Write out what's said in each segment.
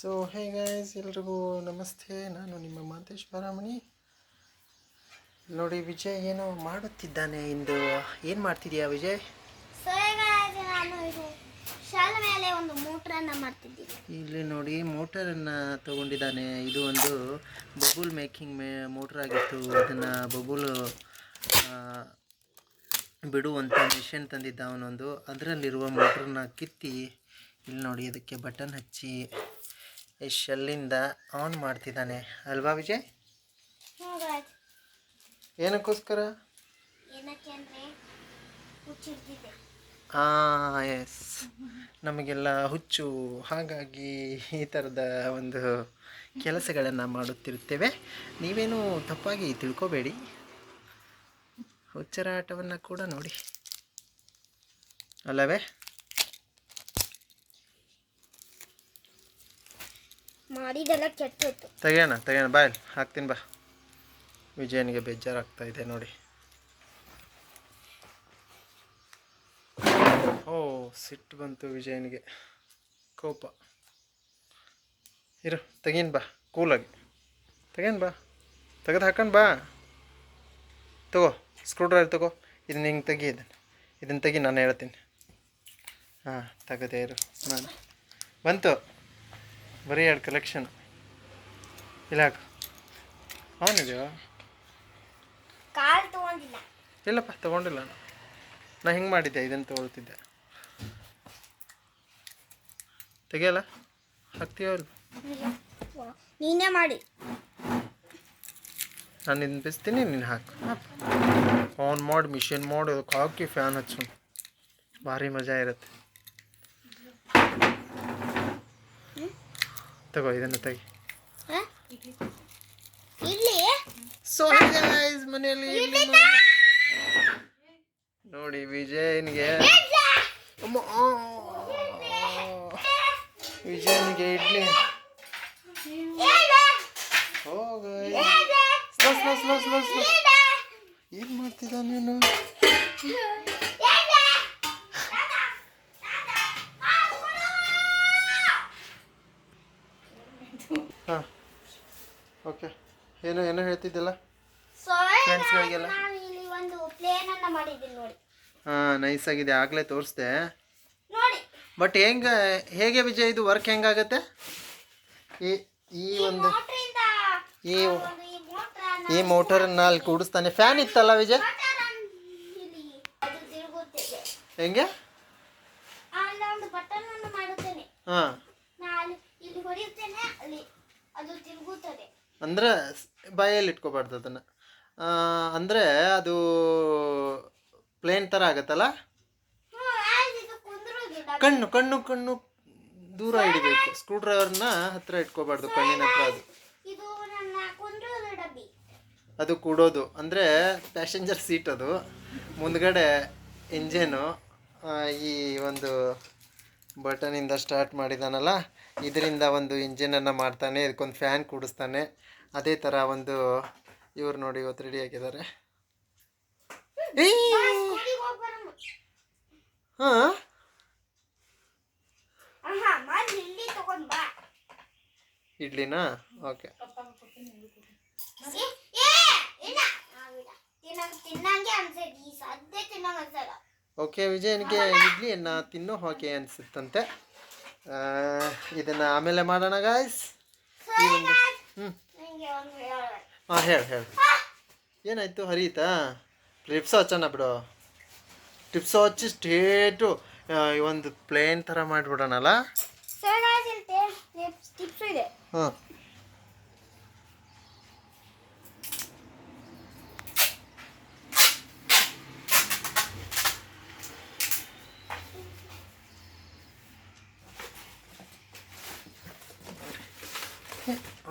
So hey guys ಎಲ್ರಿಗೂ ನಮಸ್ತೆ ನಾನು ನಿಮ್ಮ ಮಾತೇಶ್ ಬರಾಮಣಿ ನೋಡಿ ವಿಜಯ್ ಏನು ಮಾಡುತ್ತಿದ್ದಾನೆ ಇಂದು ಏನು ಮಾಡ್ತಿದ್ಯಾ ವಿಜಯ್ ಇಲ್ಲಿ ನೋಡಿ ಮೋಟರನ್ನು ತಗೊಂಡಿದ್ದಾನೆ ಇದು ಒಂದು ಬಬುಲ್ ಮೇಕಿಂಗ್ ಮೇ ಮೋಟರ್ ಆಗಿತ್ತು ಅದನ್ನು ಬಬುಲ್ ಬಿಡುವಂಥ ಮಿಷನ್ ತಂದಿದ್ದ ಅವನೊಂದು ಅದರಲ್ಲಿರುವ ಮೋಟ್ರನ್ನ ಕಿತ್ತಿ ಇಲ್ಲಿ ನೋಡಿ ಅದಕ್ಕೆ ಬಟನ್ ಹಚ್ಚಿ ಈ ಶೆಲ್ಲಿಂದ ಆನ್ ಮಾಡ್ತಿದ್ದಾನೆ ಅಲ್ವಾ ವಿಜಯ್ ಏನಕ್ಕೋಸ್ಕರ ಎಸ್ ನಮಗೆಲ್ಲ ಹುಚ್ಚು ಹಾಗಾಗಿ ಈ ಥರದ ಒಂದು ಕೆಲಸಗಳನ್ನು ಮಾಡುತ್ತಿರುತ್ತೇವೆ ನೀವೇನು ತಪ್ಪಾಗಿ ತಿಳ್ಕೋಬೇಡಿ ಹುಚ್ಚರ ಆಟವನ್ನು ಕೂಡ ನೋಡಿ ಅಲ್ಲವೇ ಮಾಡಿದೆಲ್ಲ ಕೆಟ್ಟೋಯ್ತು ತೆಗೆಯೋಣ ತೆಗೆಯೋಣ ಬಾಯ್ ಹಾಕ್ತೀನಿ ಬಾ ವಿಜಯನಿಗೆ ಬೇಜಾರಾಗ್ತಾ ಇದೆ ನೋಡಿ ಓ ಸಿಟ್ಟು ಬಂತು ವಿಜಯನಿಗೆ ಕೋಪ ಇರು ತೆಗೀನ್ ಬಾ ಕೂಲಾಗಿ ತೆಗೇನ್ ಬಾ ತೆಗೆದು ಹಾಕೊಂಡು ಬಾ ತಗೋ ಸ್ಕ್ರೂ ಡ್ರೈವರ್ ತಗೋ ಇದನ್ನ ಹಿಂಗೆ ತೆಗಿ ಇದನ್ನು ಇದನ್ನು ತೆಗಿ ನಾನು ಹೇಳ್ತೀನಿ ಹಾಂ ತೆಗದೇ ಇರು ನಾನು ಬಂತು ಬರೀ ಎರಡು ಕಲೆಕ್ಷನ್ ಇಲ್ಲ ಅವನಿದೆಯೋ ಇಲ್ಲಪ್ಪ ತಗೊಂಡಿಲ್ಲ ನಾನು ಹಿಂಗೆ ಮಾಡಿದ್ದೆ ಇದನ್ನು ತಗೊಳ್ತಿದ್ದೆ ತೆಗಿಯಲ್ಲ ಹಾಕ್ತೀಯೋ ಇಲ್ಲ ನೀನೇ ಮಾಡಿ ನಾನು ಇದನ್ನ ಬಿಸ್ತೀನಿ ನೀನು ಹಾಕು ಆನ್ ಮಾಡಿ ಮಿಷಿನ್ ಮಾಡಿ ಅದಕ್ಕೆ ಹಾಕಿ ಫ್ಯಾನ್ ಹಚ್ಚು ಭಾರಿ ಮಜಾ ಇರುತ್ತೆ ತಗೋ ಇದನ್ನ ತಗಿ ಸೊ ಹೈಸ್ ಮನೆಯಲ್ಲಿ ನೋಡಿ ವಿಜಯನಿಗೆ ವಿಜಯ್ಗೆ ಇಡ್ಲಿ ಹೋಗ್ ಬಸ್ ಬಸ್ ಬಸ್ ಬಸ್ ಈಗ ಮಾಡ್ತಿದ್ದ ನೀನು ಹಾಂ ಓಕೆ ಏನು ಏನು ಹೇಳ್ತಿದ್ದಿಲ್ಲ ಹಾಂ ನೈಸ್ ಆಗಿದೆ ಆಗಲೇ ತೋರಿಸ್ದೆ ಬಟ್ ಹೆಂಗೆ ಹೇಗೆ ವಿಜಯ್ ಇದು ವರ್ಕ್ ಹೆಂಗಾಗತ್ತೆ ಈ ಒಂದು ಈ ಈ ಮೋಟರನ್ನ ಅಲ್ಲಿ ಕೂಡಿಸ್ತಾನೆ ಫ್ಯಾನ್ ಇತ್ತಲ್ಲ ವಿಜಯ್ ಹೆಂಗೆ ಹಾಂ ಅಂದರೆ ಬಾಯಲ್ಲಿ ಇಟ್ಕೋಬಾರ್ದು ಅದನ್ನು ಅಂದರೆ ಅದು ಪ್ಲೇನ್ ಥರ ಆಗತ್ತಲ್ಲ ಕಣ್ಣು ಕಣ್ಣು ಕಣ್ಣು ದೂರ ಇಡಬೇಕು ಸ್ಕ್ರೂ ಡ್ರೈವರ್ನ ಹತ್ತಿರ ಇಟ್ಕೋಬಾರ್ದು ಕಣ್ಣಿನ ಹತ್ರ ಅದು ಅದು ಕೂಡೋದು ಅಂದರೆ ಪ್ಯಾಸೆಂಜರ್ ಸೀಟ್ ಅದು ಮುಂದ್ಗಡೆ ಇಂಜಿನು ಈ ಒಂದು ಬಟನಿಂದ ಸ್ಟಾರ್ಟ್ ಮಾಡಿದಾನಲ್ಲ ಇದರಿಂದ ಒಂದು ಇಂಜಿನನ್ನು ಮಾಡ್ತಾನೆ ಇದಕ್ಕೊಂದು ಫ್ಯಾನ್ ಕೂಡಿಸ್ತಾನೆ ಅದೇ ಥರ ಒಂದು ಇವ್ರು ನೋಡಿ ಇವತ್ತು ರೆಡಿ ಆಗಿದ್ದಾರೆ ಹಾಂ ಇಡ್ಲಿನಾ ಓಕೆ ಓಕೆ ವಿಜಯನಿಗೆ ಇಡ್ಲಿಯನ್ನು ತಿನ್ನು ಹಾಕಿ ಅನಿಸುತ್ತಂತೆ ಇದನ್ನು ಆಮೇಲೆ ಮಾಡೋಣ ಗಾಯ್ಸ್ ಹ್ಞೂ ಹಾಂ ಹೇಳಿ ಹೇಳಿ ಏನಾಯಿತು ಹರಿಯಿತಾ ಟಿಪ್ಸ್ ಹಚ್ಚೋಣ ಬಿಡು ಟಿಪ್ಸ್ ಹಚ್ಚಿ ಸ್ಟೇಟು ಒಂದು ಪ್ಲೇನ್ ಥರ ಮಾಡಿಬಿಡೋಣಲ್ಲ ಹಾಂ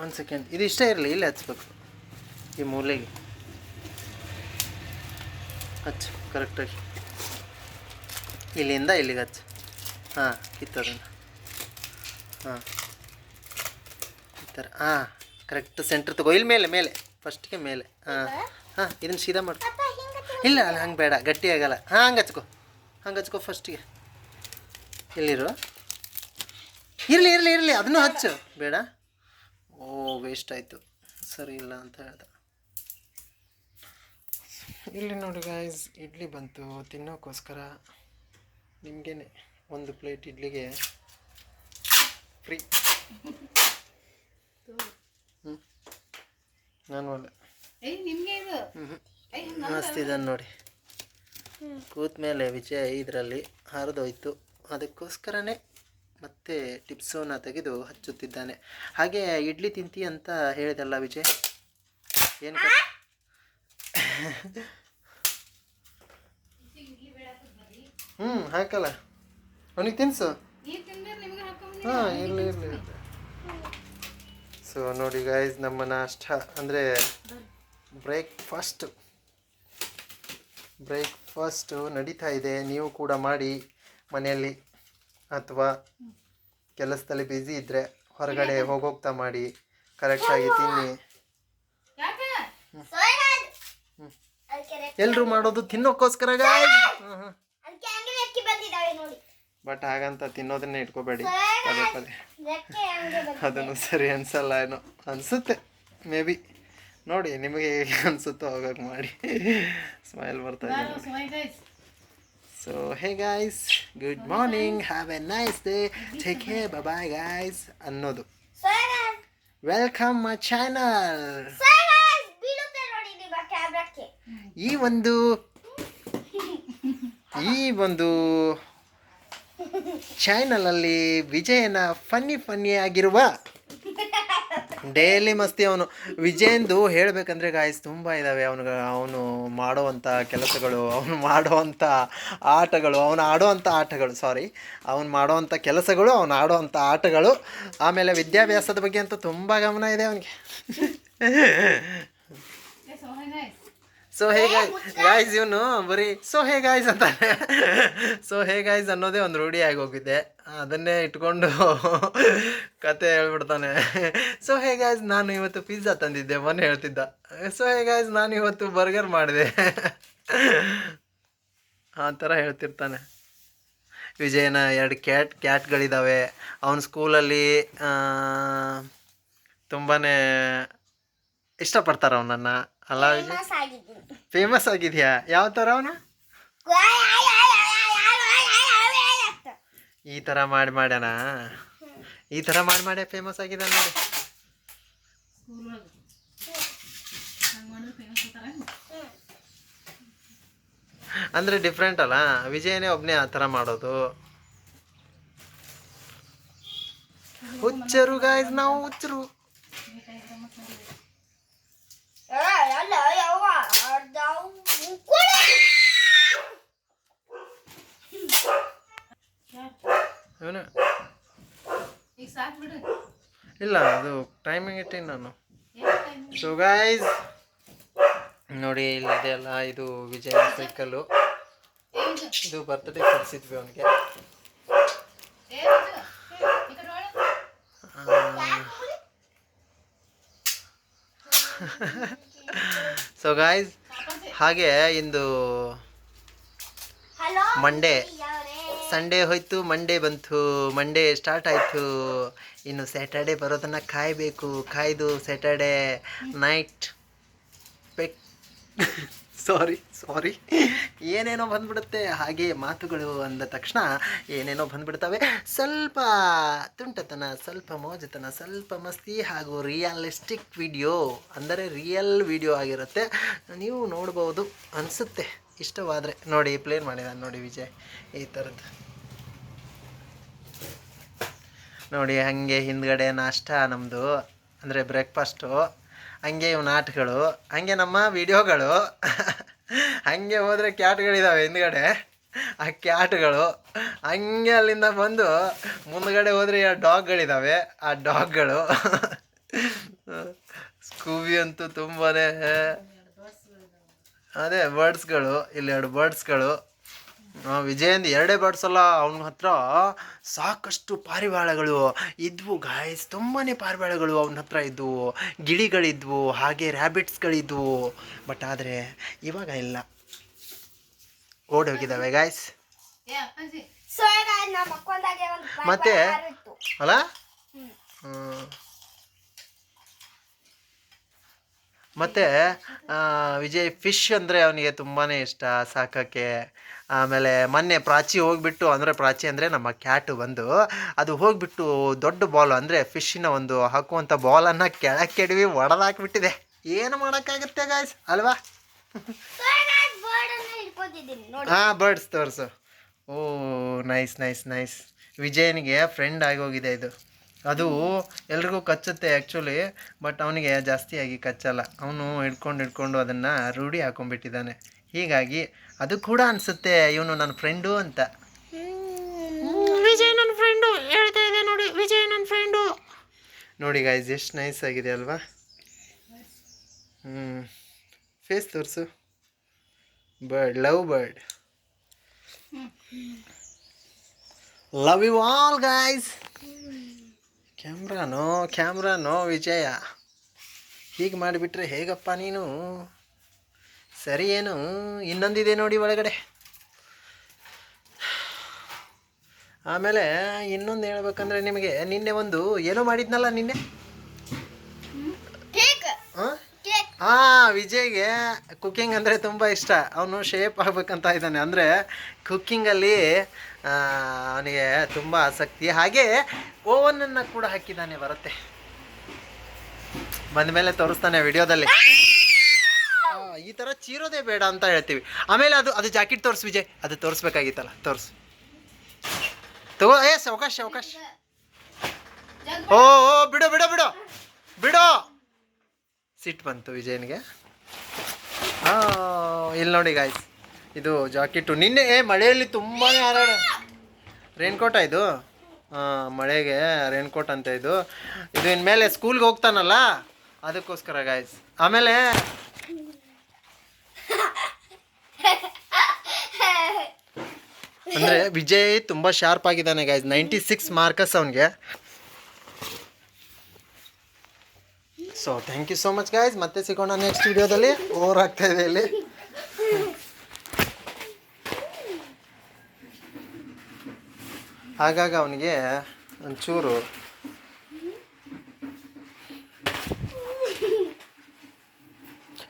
ಒಂದು ಸೆಕೆಂಡ್ ಇದು ಇಷ್ಟೇ ಇರಲಿ ಇಲ್ಲಿ ಹಚ್ಬೇಕು ಈ ಮೂಲೆಗೆ ಹಚ್ಚ ಕರೆಕ್ಟಾಗಿ ಇಲ್ಲಿಂದ ಇಲ್ಲಿಗೆ ಹಚ್ಚ ಹಾಂ ಕಿತ್ತದನ್ನು ಹಾಂ ಈ ಥರ ಹಾಂ ಕರೆಕ್ಟ್ ಸೆಂಟ್ರ್ ತಗೋ ಇಲ್ಲಿ ಮೇಲೆ ಮೇಲೆ ಫಸ್ಟಿಗೆ ಮೇಲೆ ಹಾಂ ಹಾಂ ಇದನ್ನು ಸೀದಾ ಮಾಡ್ಕೊ ಇಲ್ಲ ಅಲ್ಲ ಹಂಗೆ ಬೇಡ ಗಟ್ಟಿ ಆಗಲ್ಲ ಹಾಂ ಹಂಗೆ ಹಚ್ಕೊ ಹಂಗೆ ಹಚ್ಕೊ ಫಸ್ಟಿಗೆ ಎಲ್ಲಿರು ಇರಲಿ ಇರಲಿ ಇರಲಿ ಅದನ್ನು ಹಚ್ಚು ಬೇಡ ಓ ವೇಸ್ಟ್ ಆಯಿತು ಸರಿ ಇಲ್ಲ ಅಂತ ಹೇಳ್ದೆ ಇಲ್ಲಿ ನೋಡಿ ಗಾಯ್ಸ್ ಇಡ್ಲಿ ಬಂತು ತಿನ್ನೋಕ್ಕೋಸ್ಕರ ನಿಮಗೇನೆ ಒಂದು ಪ್ಲೇಟ್ ಇಡ್ಲಿಗೆ ಫ್ರೀ ಹ್ಞೂ ನಾನು ಅಲ್ಲ ನೋಡಿ ಕೂತ ಮೇಲೆ ವಿಜಯ ಇದರಲ್ಲಿ ಹರಿದೋಯ್ತು ಅದಕ್ಕೋಸ್ಕರನೇ ಮತ್ತೆ ಟಿಪ್ಸನ್ನು ತೆಗೆದು ಹಚ್ಚುತ್ತಿದ್ದಾನೆ ಹಾಗೆ ಇಡ್ಲಿ ತಿಂತೀಯ ಅಂತ ಹೇಳಿದಲ್ಲ ವಿಜಯ್ ಏನು ಹ್ಞೂ ಹಾಕಲ್ಲ ಅವನಿಗೆ ತಿನ್ಸು ಹಾಂ ಇರಲಿ ಇರಲಿ ಸೊ ನೋಡಿ ಗೈಸ್ ನಮ್ಮ ನಾಷ್ಟ ಅಂದರೆ ಬ್ರೇಕ್ಫಾಸ್ಟು ಬ್ರೇಕ್ಫಾಸ್ಟು ನಡೀತಾ ಇದೆ ನೀವು ಕೂಡ ಮಾಡಿ ಮನೆಯಲ್ಲಿ ಅಥವಾ ಕೆಲಸದಲ್ಲಿ ಬ್ಯುಸಿ ಇದ್ದರೆ ಹೊರಗಡೆ ಹೋಗೋಗ್ತಾ ಮಾಡಿ ಕರೆಕ್ಟಾಗಿ ತಿನ್ನಿ ಎಲ್ಲರೂ ಮಾಡೋದು ತಿನ್ನೋಕ್ಕೋಸ್ಕರ ಗಾಯ್ ಹಾಂ ಬಟ್ ಹಾಗಂತ ತಿನ್ನೋದನ್ನ ಇಟ್ಕೋಬೇಡಿ ಪದೇ ಪದೇ ಅದನ್ನು ಸರಿ ಅನ್ಸಲ್ಲ ಏನು ಅನ್ಸುತ್ತೆ ಮೇ ಬಿ ನೋಡಿ ನಿಮಗೆ ಹೇಗೆ ಅನಿಸುತ್ತೋ ಹೋಗಕ್ಕೆ ಮಾಡಿ ಸ್ಮೈಲ್ ಬರ್ತಾ ಇದೆ so hey guys good morning have a nice day take hey bye guys ಅನ್ನೋದು ವೆಲ್ಕಮ್ ಮೈ ಚಾನಲ್ ಈ ಒಂದು ಈ ಒಂದು ಚಾನಲಲ್ಲಿ ವಿಜಯನ ಫನ್ನಿ ಫನ್ನಿ ಆಗಿರುವ ಡೈಲಿ ಮಸ್ತಿ ಅವನು ವಿಜಯಂದು ಹೇಳಬೇಕಂದ್ರೆ ಗಾಯ್ಸ್ ತುಂಬ ಇದ್ದಾವೆ ಅವನಿಗೆ ಅವನು ಮಾಡೋವಂಥ ಕೆಲಸಗಳು ಅವನು ಮಾಡುವಂಥ ಆಟಗಳು ಅವನು ಆಡುವಂಥ ಆಟಗಳು ಸಾರಿ ಅವನು ಮಾಡೋವಂಥ ಕೆಲಸಗಳು ಅವನು ಆಡೋವಂಥ ಆಟಗಳು ಆಮೇಲೆ ವಿದ್ಯಾಭ್ಯಾಸದ ಬಗ್ಗೆ ಅಂತೂ ತುಂಬ ಗಮನ ಇದೆ ಅವನಿಗೆ oh, ಸೊ ಹೇ ಗಾಯ್ಸ್ ಇವನು ಬರೀ ಸೊ ಹೇ ಗಾಯ್ಸ್ ಅಂತಾನೆ ಸೊ ಹೇ ಗಾಯ್ಸ್ ಅನ್ನೋದೇ ಒಂದು ರೂಢಿಯಾಗಿ ಹೋಗಿದ್ದೆ ಅದನ್ನೇ ಇಟ್ಕೊಂಡು ಕತೆ ಹೇಳ್ಬಿಡ್ತಾನೆ ಸೊ ಹೇ ಗಾಯ್ಸ್ ನಾನು ಇವತ್ತು ಪಿಜ್ಜಾ ತಂದಿದ್ದೆ ಮೊನ್ನೆ ಹೇಳ್ತಿದ್ದ ಸೊ ಹೇ ಗಾಯ್ಸ್ ನಾನು ಇವತ್ತು ಬರ್ಗರ್ ಮಾಡಿದೆ ಆ ಥರ ಹೇಳ್ತಿರ್ತಾನೆ ವಿಜಯನ ಎರಡು ಕ್ಯಾಟ್ ಕ್ಯಾಟ್ಗಳಿದ್ದಾವೆ ಅವನ ಸ್ಕೂಲಲ್ಲಿ ತುಂಬಾ ಇಷ್ಟಪಡ್ತಾರೆ ಅವನನ್ನು ಅಲ್ಲ ಫೇಮಸ್ ಆಗಿದ್ಯಾ ಯಾವ ತರ ಅವನ ಈ ತರ ಮಾಡಿ ಮಾಡ್ಯಾನ ಈ ತರ ಮಾಡಿ ಮಾಡ್ಯ ಫೇಮಸ್ ಆಗಿದ ನೋಡಿ ಅಂದರೆ ಡಿಫ್ರೆಂಟ್ ಅಲ್ಲ ವಿಜಯನೇ ಒಬ್ನೇ ಆ ತರ ಮಾಡೋದು ಹುಚ್ಚರು ಗಾಯ್ಸ್ ನಾವು ಹುಚ್ಚರು ಇಲ್ಲ ಅದು ಟೈಮಿಂಗ್ ಇಟ್ಟಿನಿ ನಾನು ಸೊ ಗೈಸ್ ನೋಡಿ ಇಲ್ಲಿದೆಯಲ್ಲ ಇದು ವಿಜಯ ಸೈಕಲ್ಲು ಇದು ಬರ್ತ್ಡೇ ಕಳಿಸಿದ್ವಿ ಅವನಿಗೆ ಸೊ ಗಾಯ್ಸ್ ಹಾಗೆ ಇಂದು ಮಂಡೇ ಸಂಡೇ ಹೋಯ್ತು ಮಂಡೇ ಬಂತು ಮಂಡೇ ಸ್ಟಾರ್ಟ್ ಆಯಿತು ಇನ್ನು ಸ್ಯಾಟರ್ಡೆ ಬರೋದನ್ನು ಕಾಯಬೇಕು ಕಾಯ್ದು ಸ್ಯಾಟರ್ಡೆ ನೈಟ್ ಪೆಕ್ ಸಾರಿ ಸಾರಿ ಏನೇನೋ ಬಂದ್ಬಿಡುತ್ತೆ ಹಾಗೆ ಮಾತುಗಳು ಅಂದ ತಕ್ಷಣ ಏನೇನೋ ಬಂದ್ಬಿಡ್ತವೆ ಸ್ವಲ್ಪ ತುಂಟತನ ಸ್ವಲ್ಪ ಮೋಜತನ ಸ್ವಲ್ಪ ಮಸ್ತಿ ಹಾಗೂ ರಿಯಲಿಸ್ಟಿಕ್ ವಿಡಿಯೋ ಅಂದರೆ ರಿಯಲ್ ವಿಡಿಯೋ ಆಗಿರುತ್ತೆ ನೀವು ನೋಡ್ಬೋದು ಅನಿಸುತ್ತೆ ಇಷ್ಟವಾದರೆ ನೋಡಿ ಪ್ಲೇನ್ ಮಾಡಿದ ನೋಡಿ ವಿಜಯ್ ಈ ಥರದ್ದು ನೋಡಿ ಹಾಗೆ ಹಿಂದ್ಗಡೆ ನಾಷ್ಟ ನಮ್ಮದು ಅಂದರೆ ಬ್ರೇಕ್ಫಾಸ್ಟು ಹಂಗೆ ಇವು ನಾಟಕಗಳು ಹಂಗೆ ನಮ್ಮ ವಿಡಿಯೋಗಳು ಹಂಗೆ ಹೋದರೆ ಕ್ಯಾಟ್ಗಳಿದ್ದಾವೆ ಹಿಂದ್ಗಡೆ ಆ ಕ್ಯಾಟ್ಗಳು ಹಂಗೆ ಅಲ್ಲಿಂದ ಬಂದು ಮುಂದ್ಗಡೆ ಹೋದರೆ ಆ ಡಾಗ್ಗಳಿದಾವೆ ಆ ಡಾಗ್ಗಳು ಸ್ಕೂಬಿ ಅಂತೂ ತುಂಬಾ ಅದೇ ಬರ್ಡ್ಸ್ಗಳು ಇಲ್ಲಿ ಎರಡು ಬರ್ಡ್ಸ್ಗಳು ವಿಜಯಂದ್ ಎರಡೇ ಬಾಡ್ಸಲ್ಲ ಅವನ ಹತ್ರ ಸಾಕಷ್ಟು ಪಾರಿವಾಳಗಳು ಇದ್ವು ಗಾಯಸ್ ತುಂಬಾ ಪಾರಿವಾಳಗಳು ಅವನ ಹತ್ರ ಇದ್ದವು ಗಿಳಿಗಳಿದ್ವು ಹಾಗೆ ರ್ಯಾಬಿಟ್ಸ್ಗಳಿದ್ವು ಬಟ್ ಆದರೆ ಇವಾಗ ಇಲ್ಲ ಓಡೋಗಿದ್ದಾವೆ ಗಾಯ್ಸ್ ಮತ್ತೆ ಅಲ್ಲ ಮತ್ತು ವಿಜಯ್ ಫಿಶ್ ಅಂದರೆ ಅವನಿಗೆ ತುಂಬಾ ಇಷ್ಟ ಸಾಕೋಕ್ಕೆ ಆಮೇಲೆ ಮೊನ್ನೆ ಪ್ರಾಚಿ ಹೋಗ್ಬಿಟ್ಟು ಅಂದರೆ ಪ್ರಾಚಿ ಅಂದರೆ ನಮ್ಮ ಕ್ಯಾಟು ಬಂದು ಅದು ಹೋಗಿಬಿಟ್ಟು ದೊಡ್ಡ ಬಾಲ್ ಅಂದರೆ ಫಿಶ್ಶಿನ ಒಂದು ಹಾಕುವಂಥ ಬಾಲನ್ನು ಕೆಡವಿ ಒಡೆದಾಕ್ಬಿಟ್ಟಿದೆ ಏನು ಮಾಡೋಕ್ಕಾಗುತ್ತೆ ಗಾಯ್ಸ್ ಅಲ್ವಾ ಹಾಂ ಬರ್ಡ್ಸ್ ತೋರ್ಸು ಓ ನೈಸ್ ನೈಸ್ ನೈಸ್ ವಿಜಯನಿಗೆ ಫ್ರೆಂಡ್ ಆಗೋಗಿದೆ ಇದು ಅದು ಎಲ್ರಿಗೂ ಕಚ್ಚುತ್ತೆ ಆ್ಯಕ್ಚುಲಿ ಬಟ್ ಅವನಿಗೆ ಜಾಸ್ತಿಯಾಗಿ ಕಚ್ಚಲ್ಲ ಅವನು ಹಿಡ್ಕೊಂಡು ಹಿಡ್ಕೊಂಡು ಅದನ್ನು ರೂಢಿ ಹಾಕೊಂಡ್ಬಿಟ್ಟಿದ್ದಾನೆ ಹೀಗಾಗಿ ಅದು ಕೂಡ ಅನಿಸುತ್ತೆ ಇವನು ನನ್ನ ಫ್ರೆಂಡು ಅಂತ ವಿಜಯ್ ನನ್ನ ಫ್ರೆಂಡು ಹೇಳ್ತಾ ಇದೆ ನೋಡಿ ವಿಜಯ್ ನನ್ನ ಫ್ರೆಂಡು ನೋಡಿ ಗಾಯ್ಸ್ ಎಷ್ಟು ನೈಸ್ ಆಗಿದೆ ಅಲ್ವಾ ಹ್ಞೂ ಫೇಸ್ ತೋರಿಸು bird love bird love you all guys ಕ್ಯಾಮ್ರಾನೋ ಕ್ಯಾಮ್ರಾನೋ ವಿಜಯ ಹೀಗೆ ಮಾಡಿಬಿಟ್ರೆ ಹೇಗಪ್ಪ ನೀನು ಸರಿ ಏನು ಇನ್ನೊಂದಿದೆ ನೋಡಿ ಒಳಗಡೆ ಆಮೇಲೆ ಇನ್ನೊಂದು ಹೇಳ್ಬೇಕಂದ್ರೆ ನಿಮಗೆ ನಿನ್ನೆ ಒಂದು ಏನೋ ಮಾಡಿದ್ನಲ್ಲ ನಿನ್ನೆ ಹಾ ವಿಜಯ್ಗೆ ಕುಕ್ಕಿಂಗ್ ಅಂದರೆ ತುಂಬ ಇಷ್ಟ ಅವನು ಶೇಪ್ ಆಗ್ಬೇಕಂತ ಇದ್ದಾನೆ ಅಂದರೆ ಕುಕ್ಕಿಂಗಲ್ಲಿ ಅವನಿಗೆ ತುಂಬ ಆಸಕ್ತಿ ಹಾಗೆ ಓವನನ್ನು ಕೂಡ ಹಾಕಿದ್ದಾನೆ ಬರುತ್ತೆ ಬಂದ ಮೇಲೆ ತೋರಿಸ್ತಾನೆ ವಿಡಿಯೋದಲ್ಲಿ ಈ ಥರ ಚೀರೋದೇ ಬೇಡ ಅಂತ ಹೇಳ್ತೀವಿ ಆಮೇಲೆ ಅದು ಅದು ಜಾಕೆಟ್ ತೋರಿಸ್ ವಿಜಯ್ ಅದು ತೋರಿಸ್ಬೇಕಾಗಿತ್ತಲ್ಲ ತೋರಿಸು ತಗೋ ಎಸ್ ಅವಕಾಶ ಅವಕಾಶ ಓ ಓ ಬಿಡು ಬಿಡು ಬಿಡು ಬಿಡು ಸಿಟ್ ಬಂತು ವಿಜಯನ್ಗೆ ಇಲ್ಲಿ ನೋಡಿ ಗಾಯ್ಸ್ ಇದು ಜಾಕೆಟು ನಿನ್ನೆ ಮಳೆಯಲ್ಲಿ ತುಂಬಾ ಹಾರಾಡ ರೇನ್ಕೋಟ ಇದು ಹಾಂ ಮಳೆಗೆ ರೇನ್ಕೋಟ್ ಅಂತ ಇದು ಇದು ಇನ್ಮೇಲೆ ಸ್ಕೂಲ್ಗೆ ಹೋಗ್ತಾನಲ್ಲ ಅದಕ್ಕೋಸ್ಕರ ಗಾಯ್ಸ್ ಆಮೇಲೆ ಅಂದರೆ ವಿಜಯ್ ತುಂಬ ಶಾರ್ಪ್ ಆಗಿದ್ದಾನೆ ಗಾಯ್ಸ್ ನೈಂಟಿ ಸಿಕ್ಸ್ ಮಾರ್ಕಸ್ ಅವನಿಗೆ so thank you so much guys ಮತ್ತೆ ಸಿಗೋಣ ನೆಕ್ಸ್ಟ್ ವಿಡಿಯೋದಲ್ಲಿ ಓವರ್ ಆಗ್ತಾ ಇದೆ ಇಲ್ಲಿ ಹಾಗಾಗಿ ಅವನಿಗೆ ಒಂಚೂರು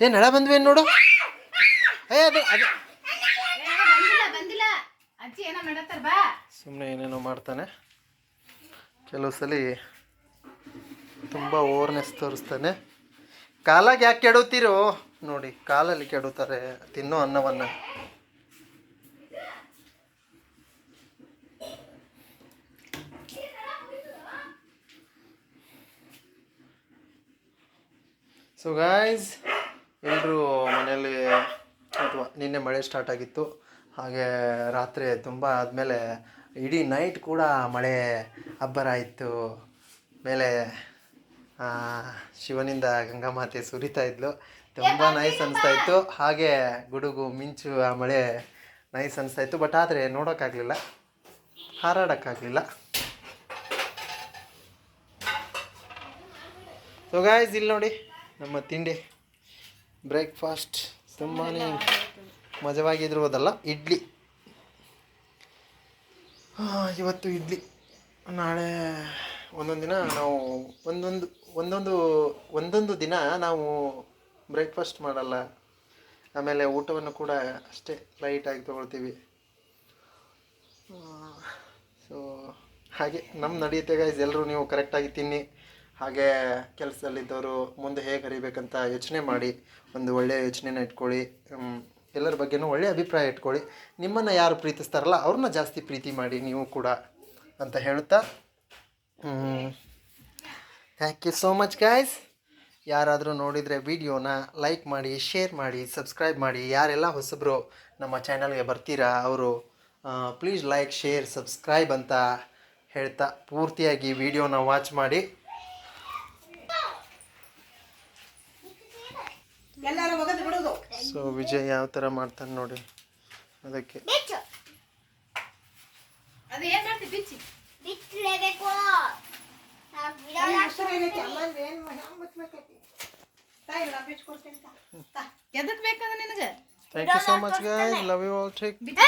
ಏ ನಳ ಬಂದ್ವಿ ನೋಡು ಏ ಅದು ಅದು ಸುಮ್ಮನೆ ಏನೇನೋ ಮಾಡ್ತಾನೆ ಕೆಲವು ಸಲ ತುಂಬ ಓವರ್ನೆಸ್ ತೋರಿಸ್ತಾನೆ ಕಾಲಾಗಿ ಯಾಕೆ ಕೆಡುತ್ತೀರೋ ನೋಡಿ ಕಾಲಲ್ಲಿ ಕೆಡುತ್ತಾರೆ ತಿನ್ನೋ ಅನ್ನವನ್ನು ಸೊ ಗಾಯ್ಸ್ ಎಲ್ಲರೂ ಮನೆಯಲ್ಲಿ ಅಥವಾ ನಿನ್ನೆ ಮಳೆ ಸ್ಟಾರ್ಟ್ ಆಗಿತ್ತು ಹಾಗೆ ರಾತ್ರಿ ತುಂಬ ಆದಮೇಲೆ ಇಡೀ ನೈಟ್ ಕೂಡ ಮಳೆ ಅಬ್ಬರ ಆಯಿತು ಮೇಲೆ ಶಿವನಿಂದ ಗಂಗಾಮಾತೆ ಸುರಿತಾ ಇದ್ಲು ತುಂಬ ನೈಸ್ ಅನಿಸ್ತಾ ಇತ್ತು ಹಾಗೆ ಗುಡುಗು ಮಿಂಚು ಆ ಮಳೆ ನೈಸ್ ಅನಿಸ್ತಾ ಇತ್ತು ಬಟ್ ಆದರೆ ನೋಡೋಕ್ಕಾಗಲಿಲ್ಲ ಹಾರಾಡೋಕ್ಕಾಗಲಿಲ್ಲ ಸೊ ಗಾಯ್ಸ್ ಇಲ್ಲಿ ನೋಡಿ ನಮ್ಮ ತಿಂಡಿ ಬ್ರೇಕ್ಫಾಸ್ಟ್ ತುಂಬಾ ಮಜವಾಗಿದ್ದಿರುವುದಲ್ಲ ಇಡ್ಲಿ ಇವತ್ತು ಇಡ್ಲಿ ನಾಳೆ ಒಂದೊಂದು ದಿನ ನಾವು ಒಂದೊಂದು ಒಂದೊಂದು ಒಂದೊಂದು ದಿನ ನಾವು ಬ್ರೇಕ್ಫಾಸ್ಟ್ ಮಾಡಲ್ಲ ಆಮೇಲೆ ಊಟವನ್ನು ಕೂಡ ಅಷ್ಟೇ ಲೈಟಾಗಿ ತೊಗೊಳ್ತೀವಿ ಸೊ ಹಾಗೆ ನಮ್ಮ ನಡೆಯುತ್ತೆ ಗೈಸ್ ಎಲ್ಲರೂ ನೀವು ಕರೆಕ್ಟಾಗಿ ತಿನ್ನಿ ಹಾಗೆ ಕೆಲಸದಲ್ಲಿದ್ದವರು ಮುಂದೆ ಹೇಗೆ ಕರಿಬೇಕಂತ ಯೋಚನೆ ಮಾಡಿ ಒಂದು ಒಳ್ಳೆಯ ಯೋಚನೆನ ಇಟ್ಕೊಳ್ಳಿ ಎಲ್ಲರ ಬಗ್ಗೆನೂ ಒಳ್ಳೆಯ ಅಭಿಪ್ರಾಯ ಇಟ್ಕೊಳ್ಳಿ ನಿಮ್ಮನ್ನು ಯಾರು ಪ್ರೀತಿಸ್ತಾರಲ್ಲ ಅವ್ರನ್ನ ಜಾಸ್ತಿ ಪ್ರೀತಿ ಮಾಡಿ ನೀವು ಕೂಡ ಅಂತ ಹೇಳುತ್ತಾ thank you so much guys ಯಾರಾದರೂ ನೋಡಿದರೆ ವಿಡಿಯೋನ ಲೈಕ್ ಮಾಡಿ ಶೇರ್ ಮಾಡಿ ಸಬ್ಸ್ಕ್ರೈಬ್ ಮಾಡಿ ಯಾರೆಲ್ಲ ಹೊಸಬ್ರು ನಮ್ಮ ಚಾನಲ್ಗೆ ಬರ್ತೀರಾ ಅವರು ಪ್ಲೀಸ್ ಲೈಕ್ ಶೇರ್ ಸಬ್ಸ್ಕ್ರೈಬ್ ಅಂತ ಹೇಳ್ತಾ ಪೂರ್ತಿಯಾಗಿ ವಿಡಿಯೋನ ವಾಚ್ ಮಾಡಿ ಸೊ ವಿಜಯ್ ಯಾವ ಥರ ಮಾಡ್ತಾನೆ ನೋಡಿ ಅದಕ್ಕೆ Thank you so much, guys. Love you all. Take care.